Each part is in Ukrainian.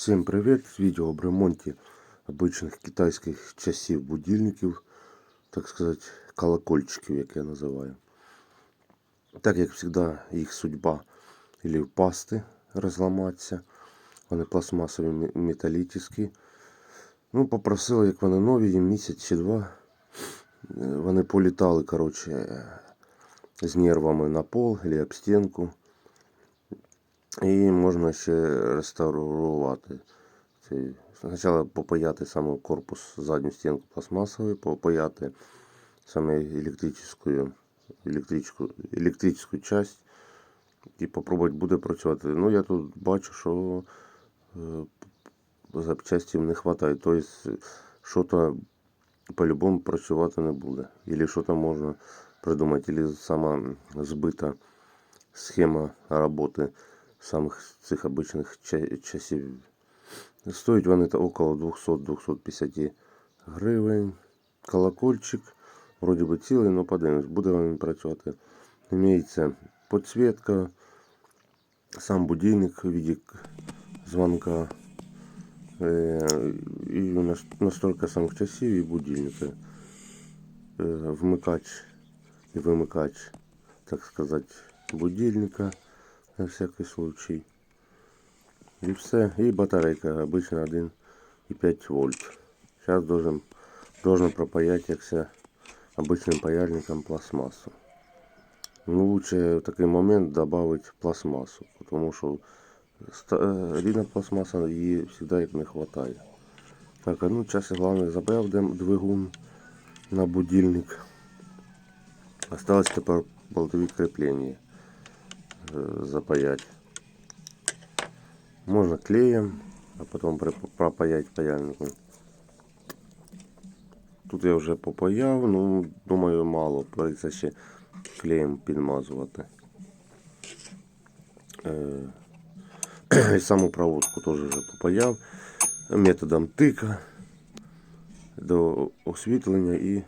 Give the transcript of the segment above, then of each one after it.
Всем привет! Видео об ремонте обычных китайських часів будильників, так сказать, колокольчиків, як я називаю. Так як завжди їх судьба или впасти, розламатися. Вони пластмасові металічні. Ну, попросили, як вони нові, їм місяць чи два. Вони політали, коротше, з нервами на пол або об стінку. І можна ще реставрувати. Спочатку попаяти саме корпус, задню стінку пластмасовою, попаяти саме електричну, електричну, часть і попробувати буде працювати. Ну, я тут бачу, що е, запчастів не вистачає. Тобто, що-то по-любому працювати не буде. Або що-то можна придумати, або сама збита схема роботи самих цих обичних часів. Стоять вони около 200-250 гривень. Колокольчик. Вроді би цілий, але подивимось, буде він працювати. Імеється підсвітка, сам будильник в виде звонка. Е, І нас- настройка самих часів і будильника. Е, Вмикач і вимикач, так сказати, будильника на всякий случай. І все. І батарейка обычно 1,5 вольт. Сейчас должен, должен пропаять як все обычным паяльником пластмассу. Ну, лучше в такой момент добавить пластмассу, потому что ста- э, рідна пластмасса її всегда як не хватає. Так, а ну час головне забрав дем- двигун на будильник. Осталось тепер болтові кріплення е, запаять. Можно клеем, а потом пропаять паяльником. Тут я вже попаяв, ну думаю мало, придеться ще клеєм підмазувати. Е, і саму проводку теж вже попаяв методом тика до освітлення і е,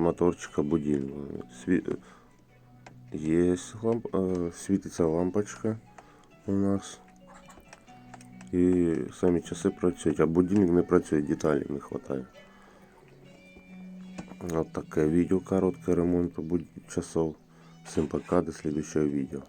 моторчика будильника. Є ламп... Э, светится лампочка у нас. І самі часи працюють, а будильник не працює, деталей не вистачає. Вот таке відео коротке ремонт часов. Всім пока, до следующего відео.